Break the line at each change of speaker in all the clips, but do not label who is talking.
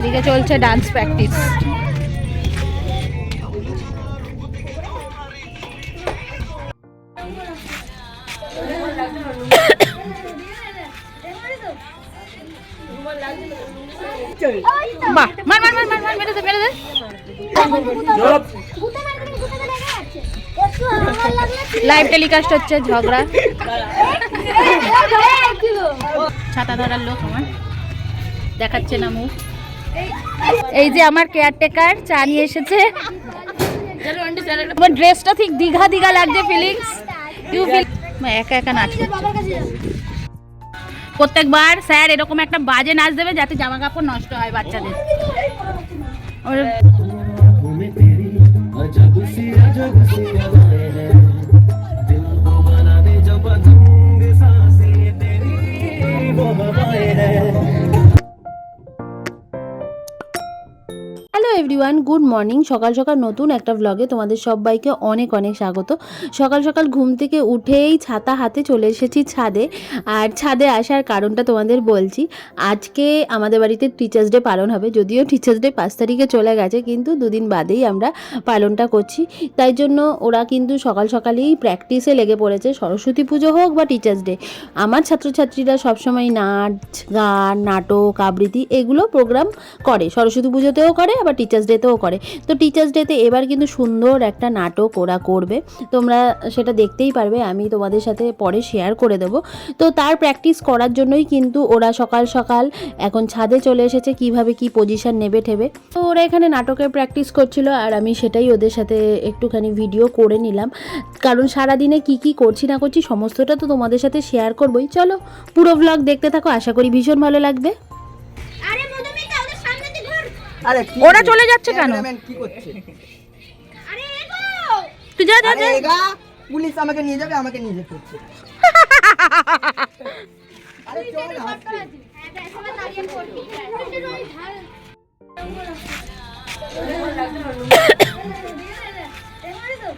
এদিকে চলছে dance practice live telecast হচ্ছে, ঝগড়া। ছাতা ধরার লোক আমার। দেখাচ্ছে না মুখ। এই যে আমার কেয়ারটেকার চা নিয়ে এসেছে। তোমার ড্রেসটা ঠিক দীঘা দীঘা লাগছে ফিলিংস ইউ ফিল একা একা নাচ প্রত্যেকবার স্যার এরকম একটা বাজে নাচ দেবে যাতে জামা কাপড় নষ্ট হয় বাচ্চাদের। ওর- এভরিওয়ান গুড মর্নিং সকাল সকাল নতুন একটা ব্লগে তোমাদের সবাইকে অনেক অনেক স্বাগত। সকাল সকাল ঘুম থেকে উঠেই ছাতা হাতে চলে এসেছি ছাদে। আর ছাদে আসার কারণটা তোমাদের বলছি, আজকে আমাদের বাড়িতে টিচার্স ডে পালন হবে। যদিও টিচার্স ডে পাঁচ তারিখে চলে গেছে, কিন্তু দুদিন বাদেই আমরা পালনটা করছি। তাই জন্য ওরা কিন্তু সকাল সকালেই প্র্যাকটিসে লেগে পড়েছে। সরস্বতী পুজো হোক বা টিচার্স ডে আমার ছাত্রছাত্রীরা সবসময় নাচ, গান, নাটক, আবৃত্তি এগুলো প্রোগ্রাম করে। সরস্বতী পুজোতেও করে, আবার টিচার্স ডেতেও করে। তো টিচার্স ডেতে এবার কিন্তু সুন্দর একটা নাটক ওরা করবে। তোমরা সেটা দেখতেই পারবে, আমি তোমাদের সাথে পরে শেয়ার করে দেবো। তো তার প্র্যাকটিস করার জন্যই কিন্তু ওরা সকাল সকাল এখন ছাদে চলে এসেছে, কীভাবে কি পজিশন নেবে, ঠেবে। তো ওরা এখানে নাটকের প্র্যাকটিস করছিল, আর আমি সেটাই ওদের সাথে একটুখানি ভিডিও করে নিলাম। কারণ সারাদিনে কি কি করছি না করছি, সমস্তটা তো তোমাদের সাথে শেয়ার করবোই। চলো পুরো ব্লগ দেখতে থাকো, আশা করি ভীষণ ভালো লাগবে।
আরে
ওরা চলে যাচ্ছে কেন?
কি করছে?
আরে এগো!
তুই যা যা যা।
এগা পুলিশ আমাকে নিয়ে যাবে আমাকে নিয়ে যেতে হচ্ছে। আরে চল।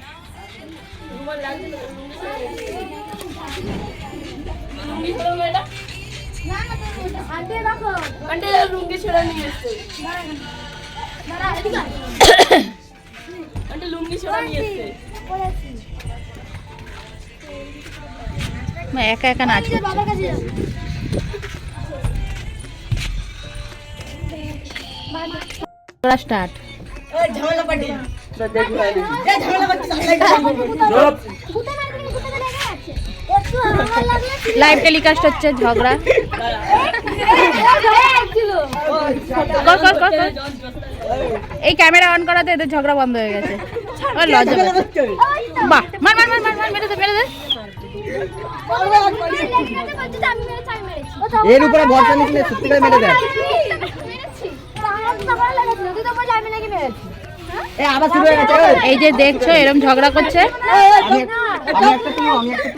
ঝামেলা পাটি এই ঝামেলা পাটি সামনে চুপ
ভূতে মারবে না, ভূতে লেগে আছে। একটু আমার লাগলে
লাইভ টেলিকাস্ট হচ্ছে ঝগড়া। এই ক্যামেরা অন করাতে এদের ঝগড়া বন্ধ হয়ে গেছে। ও লজ্জা
ঝামেলা
পাচ্ছে।
করছে?
বাহ মার মার মার মার মার মেরে দে মেরে দে।
আমি মেরেছি আমি মেরেছি
এর উপরে ভরসা নিলে সত্যি করে মেরে দেয়
মেরেছি আমার তো তখন লেগেছিল তুই তো বললি আমি নাকি মেরেছি
এই আবার শুরু গেছে এই।
এই যে দেখছ এরম ঝগড়া করছে।
আমি একটা আমি একটা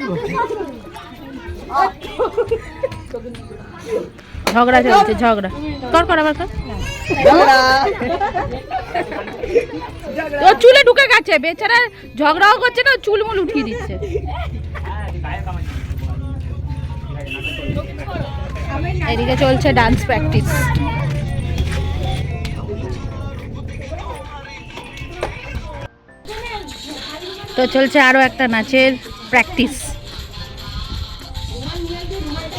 ঝগড়া চলছে ঝগড়া। কর কর আবার কর। ও চুলে ঢুকে গেছে বেচারা ঝগড়াও করছে না চুল মুল উঠিয়ে দিচ্ছে। এদিকে চলছে ডান্স প্র্যাকটিস তো চলছে আরও একটা নাচের প্র্যাকটিস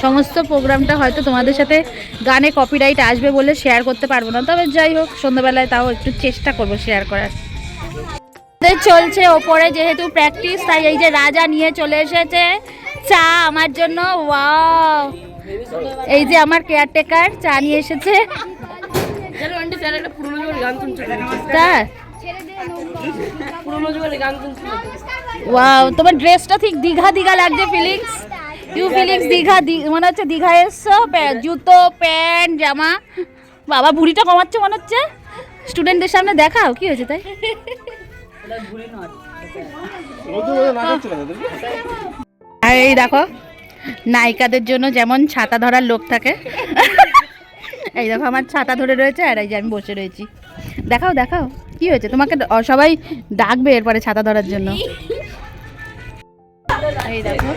সমস্ত প্রোগ্রামটা হয়তো তোমাদের সাথে গানে কপিরাইট আসবে বলে শেয়ার করতে পারব না। তবে যাই হোক সন্ধ্যাবেলায় তাও একটু চেষ্টা করব শেয়ার করার। চলছে ওপরে যেহেতু প্র্যাকটিস তাই এই যে রাজা নিয়ে চলে এসেছে। চা আমার জন্য ওয়াও এই যে আমার কেয়ারটেকার চা নিয়ে এসেছে। ওয়াও তোমার ড্রেসটা ঠিক দীঘা দীঘা লাগছে ফিলিংস ইউ ফিলিংস দীঘা মনে হচ্ছে দীঘা এসছো জুতো, প্যান্ট, জামা। বাবা, বুড়িটা কমাচ্ছে মনে হচ্ছে। স্টুডেন্টদের সামনে দেখাও, কি হয়েছে তাই? আর এই দেখো, নায়িকাদের জন্য যেমন ছাতা ধরার লোক থাকে। এই দেখো, আমার ছাতা ধরে রয়েছে, আর এই যে আমি বসে রয়েছি। দেখাও দেখাও, কি হয়েছে? তোমাকে সবাই ডাকবে এরপরে ছাতা ধরার জন্য। এই দেখো।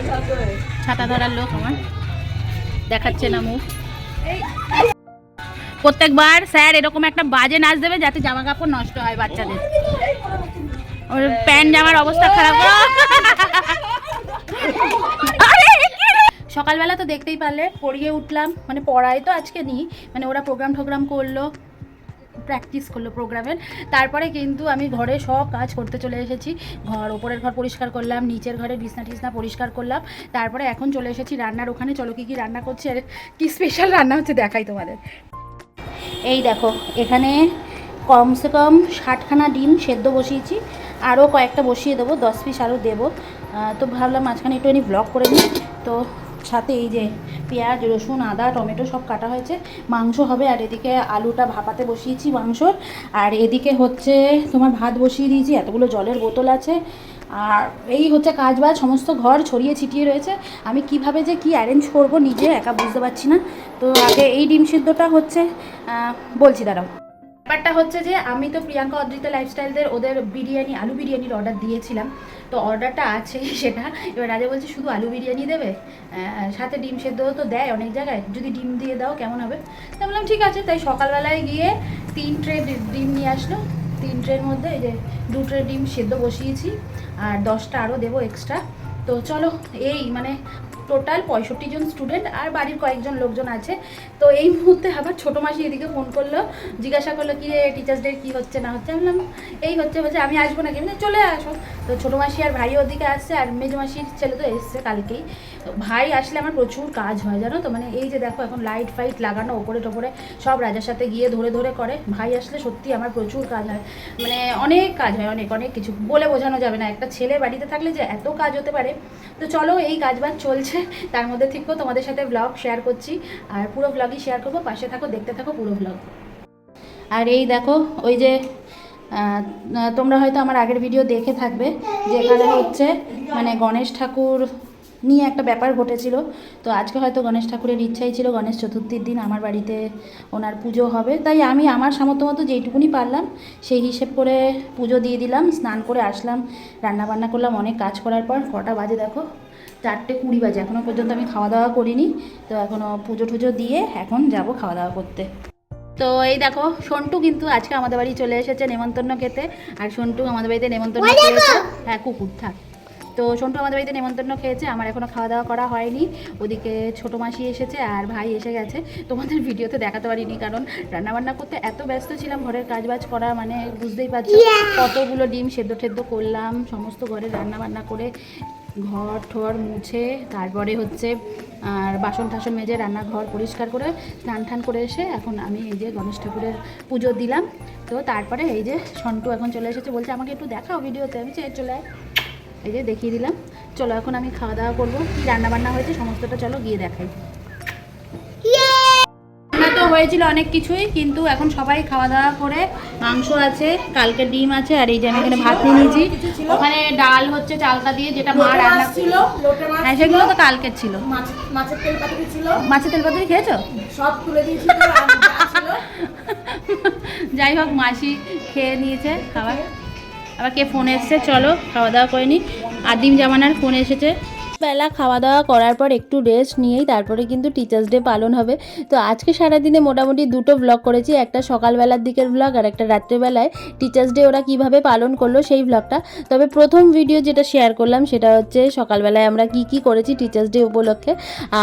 ছাতা ধরার লোক আমার। দেখাচ্ছে না মুখ। প্রত্যেকবার স্যার এরকম একটা বাজে নাচ দেবে যাতে জামা কাপড় নষ্ট হয় বাচ্চাদের। ওর প্যান্ট জামার অবস্থা খারাপ? সকালবেলা তো দেখতেই পারলে, পড়িয়ে উঠলাম। মানে পড়াই তো আজকে নিই। মানে ওরা প্রোগ্রাম টোগ্রাম করল। প্র্যাকটিস করল প্রোগ্রামের তারপরে কিন্তু আমি ঘরে সব কাজ করতে চলে এসেছি। ঘর, ওপরের ঘর পরিষ্কার করলাম, নিচের ঘরে বিছনা টিছনা পরিষ্কার করলাম। তারপরে এখন চলে এসেছি রান্নার ওখানে। চলো কি কি রান্না করছি আর কি স্পেশাল রান্না হচ্ছে দেখাই তোমাদের। এই দেখো, এখানে কমসে কম ষাটখানা ডিম সেদ্ধ বসিয়েছি। আরও কয়েকটা বসিয়ে দেবো, দশ পিস আরও দেবো। তো ভাবলাম মাঝখানে একটুখানি ব্লগ করে নিই। তো সাথে এই যে পেঁয়াজ, রসুন, আদা, টমেটো সব কাটা হয়েছে। মাংস হবে, আর এদিকে আলুটা ভাপাতে বসিয়েছি মাংসর। আর এদিকে হচ্ছে তোমার ভাত বসিয়ে দিয়েছি, এতগুলো জলের বোতল আছে। আর এই হচ্ছে কাজ বাজ সমস্ত ঘর ছড়িয়ে ছিটিয়ে রয়েছে। আমি কীভাবে যে কি অ্যারেঞ্জ করব নিজে একা বুঝতে পারছি না। তো আগে এই ডিম সিদ্ধটা হচ্ছে বলছি দাঁড়াও। ব্যাপারটা হচ্ছে যে আমি তো প্রিয়াঙ্কা অদ্রিতা লাইফস্টাইলদের ওদের বিরিয়ানি, আলু বিরিয়ানির অর্ডার দিয়েছিলাম। তো অর্ডারটা আছে সেটা। এবার রাজা বলছে, শুধু আলু বিরিয়ানি দেবে? সাথে ডিম সেদ্ধ তো দেয় অনেক জায়গায়। যদি ডিম দিয়ে দাও, কেমন হবে? তাই বললাম, ঠিক আছে। তাই সকালবেলায় গিয়ে তিন ট্রে ডিম নিয়ে আসলো। তিন ট্রের মধ্যে এই যে দু ট্রে ডিম সেদ্ধ বসিয়েছি। আর দশটা আরও দেবো এক্সট্রা তো চলো, এই মানে টোটাল পঁয়ষট্টি জন স্টুডেন্ট আর বাড়ির কয়েকজন লোকজন আছে। তো এই মুহূর্তে আবার ছোটো মাসি এদিকে ফোন করল, জিজ্ঞাসা করল, কি রে টিচার্স ডে কী হচ্ছে? না হচ্ছে। আমি বললাম, এই হচ্ছে, বলছে, আমি আসব নাকি? মানে চলে আসো। তো ছোটো মাসি আর ভাই ওদিকে আসছে, আর মেজো মাসির ছেলে তো এসছে কালকেই। ভাই আসলে আমার প্রচুর কাজ হয়, জানো তো? মানে এই যে দেখো, এখন লাইট ফাইট লাগানো, ওপরে টোপরে সব রাজার সাথে গিয়ে ধরে ধরে করে। ভাই আসলে সত্যি আমার প্রচুর কাজ হয়। মানে অনেক কাজ হয়, অনেক অনেক কিছু বলে বোঝানো যাবে না। একটা ছেলে বাড়িতে থাকলে যে এত কাজ হতে পারে। তো চলো, এই কাজ বাজ চলছে। তার মধ্যে থেকেও তোমাদের সাথে ব্লগ শেয়ার করছি। আর পুরো ব্লগই শেয়ার করব। পাশে থাকো, দেখতে থাকো পুরো ব্লগ আর এই দেখো, ওই যে তোমরা হয়তো আমার আগের ভিডিও দেখে থাকবে যেখানে হচ্ছে মানে গণেশ ঠাকুর নিয়ে একটা ব্যাপার ঘটেছিল। তো আজকে হয়তো গণেশ ঠাকুরের ইচ্ছাই ছিল গণেশ চতুর্থীর দিন আমার বাড়িতে ওনার পুজো হবে। তাই আমি আমার সামর্থ্য মতো যেইটুকুনি পারলাম, সেই হিসেব করে পুজো দিয়ে দিলাম, স্নান করে আসলাম রান্না বান্না করলাম, অনেক কাজ করার পর, কটা বাজে দেখো চারটে কুড়ি বাজে এখনও পর্যন্ত আমি খাওয়া দাওয়া করিনি তো এখনও পুজো টুজো দিয়ে এখন যাব খাওয়া দাওয়া করতে। তো এই দেখো সন্টু কিন্তু আজকে আমাদের বাড়ি চলে এসেছে নেমন্তন্ন খেতে আর সন্টু আমাদের বাড়িতে নেমন্তন্ন খেয়েছে। হ্যাঁ কুকুর থাক। তো সন্টু আমাদের বাড়িতে নেমন্তন্ন খেয়েছে আমার এখনও খাওয়া দাওয়া করা হয়নি। ওদিকে ছোটো মাসি এসেছে আর ভাই এসে গেছে। তোমাদের ভিডিওতে দেখাতে পারিনি কারণ রান্নাবান্না করতে এত ব্যস্ত ছিলাম ঘরের কাজবাজ করা মানে বুঝতেই পারছ। কতগুলো ডিম সেদ্ধ টেদ্ধ করলাম সমস্ত ঘরে রান্নাবান্না করে ঘর ঠর মুছে তারপরে হচ্ছে, আর বাসন টাসন মেজে রান্নাঘর পরিষ্কার করে স্নান টান করে এসে এখন আমি এই যে গণেশ ঠাকুরের পুজো দিলাম। তো তারপরে এই যে সন্টু এখন চলে এসেছে, বলছে আমাকে একটু দেখাও ভিডিওতে। আমি চেয়ে চলে। এই যে দেখিয়ে দিলাম। চলো এখন আমি খাওয়া দাওয়া করব। কী রান্নাবান্না হয়েছে সমস্তটা চলো গিয়ে দেখাই। হয়েছিল অনেক কিছুই কিন্তু এখন সবাই খাওয়া দাওয়া করে মাংস আছে কালকে ডিম আছে আর এই যে আমি এখানে ভাত নিয়ে নিয়েছি। ওখানে ডাল হচ্ছে চালতা দিয়ে যেটা মা রান্না
ছিল
হ্যাঁ সেগুলো তো কালকের ছিল।
মাছের তেল পাতুরি ছিল।
মাছের তেল পাতুরি খেয়েছো?
সব তুলে দিয়েছি
যাই হোক মাসি খেয়ে নিয়েছে খাবার। আবার কে ফোন এসছে চলো খাওয়া দাওয়া করে নি। আদিম জামানার ফোন এসেছে।
বেলা খাওয়া দাওয়া করার পর একটু রেস্ট নিয়েই তারপরে কিন্তু টিচার্স ডে পালন হবে। তো আজকে সারাদিনে মোটামুটি দুটো ব্লগ করেছি, একটা সকালবেলার দিকের ব্লগ আর একটা রাত্রেবেলায়। টিচার্স ডে ওরা কীভাবে পালন করল সেই ব্লগটা তবে প্রথম ভিডিও যেটা শেয়ার করলাম সেটা হচ্ছে সকালবেলায় আমরা কি কি করেছি টিচার্স ডে উপলক্ষে।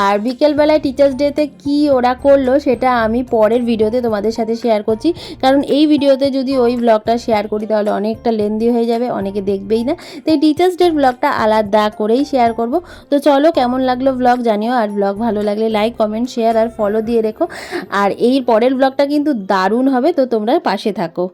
আর বিকেলবেলায় টিচার্স ডেতে কি ওরা করল সেটা আমি পরের ভিডিওতে তোমাদের সাথে শেয়ার করছি। কারণ এই ভিডিওতে যদি ওই ব্লগটা শেয়ার করি তাহলে অনেকটা লেন্দি হয়ে যাবে, অনেকে দেখবেই না। তো এই টিচার্স ডের ব্লগটা আলাদা করেই শেয়ার করব। তো চলো, কেমন লাগল ব্লগ জানিও, আর ব্লগ ভালো লাগলে লাইক কমেন্ট শেয়ার আর ফলো দিয়ে রেখো। আর এই পরের ব্লগটা কিন্তু দারুণ হবে, তো তোমরা পাশে থাকো।